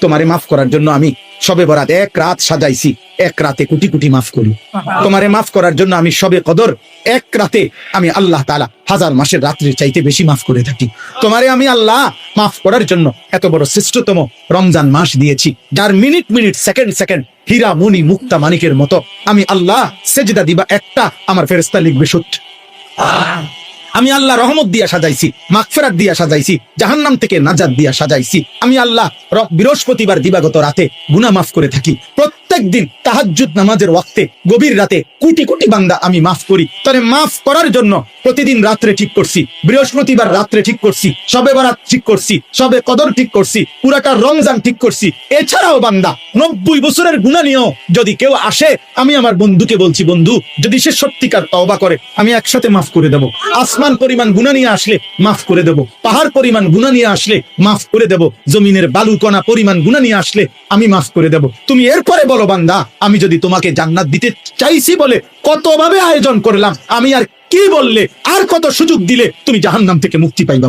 তোমারে মাফ করার জন্য আমি সবে বরাত এক রাত সাজাইছি। এক রাতে কোটি কোটি মাফ করি। তোমারে মাফ করার জন্য আমি সবে কদর এক রাতে আমি আল্লাহ তাআলা হাজার মাসের রাত্রির চাইতে বেশি মাফ করে থাকি। তোমারে আমি আল্লাহ মাফ করার জন্য এত বড় শ্রেষ্ঠতম রমজান মাস দিয়েছি। যার মিনিট মিনিট, সেকেন্ড সেকেন্ড হীরা মণি মুক্তা মানিকের মতো আমি আল্লাহ সেজদা দিবা একটা আমার ফেরস্তা লিখবে সত্য। আমি আল্লাহ রহমত দিয়া সাজাইছি মাকফেরাত দিয়া সাজাইছি, জাহান্নাম থেকে নাজাদ দিয়া সাজাইছি। আমি আল্লাহ বৃহস্পতিবার দিবাগত রাতে গুনা মাফ করে থাকি। প্রত্যেক দিন তাহাজ্জুদ নামাজের ওয়াক্তে, গভীর রাতে কোটি কোটি বান্দা আমি মাফ করি। তাহলে মাফ করার জন্য প্রতিদিন রাত্রে ঠিক করছি, বৃহস্পতিবার রাত্রে ঠিক করছি, সবে বরাত ঠিক করছি, সবে কদর ঠিক করছি, পুরাটা রমজান ঠিক করছি। এছাড়াও বান্দা, নব্বই বছরের গুণা নিয়েও যদি কেউ আসে, আমি আমার বন্ধুকে বলছি, বন্ধু, যদি সে সত্যিকার তওবা করে, আমি একসাথে মাফ করে দেব। আসমান পরিমাণ গুণা নিয়ে আসলে মাফ করে দেব। পাহাড় পরিমাণ গুণা নিয়ে আসলে মাফ করে দেব। জমিনের বালু কণা পরিমাণ গুণা নিয়ে আসলে আমি মাফ করে দেব। তুমি এরপরে বলো বান্দা আমি যদি তোমাকে জান্নাত দিতে চাইছি বলে কতভাবে আয়োজন করলাম, আমি আর কি বললে, আর কত সুযোগ দিলে তুমি জাহান্নাম থেকে মুক্তি পাইবা?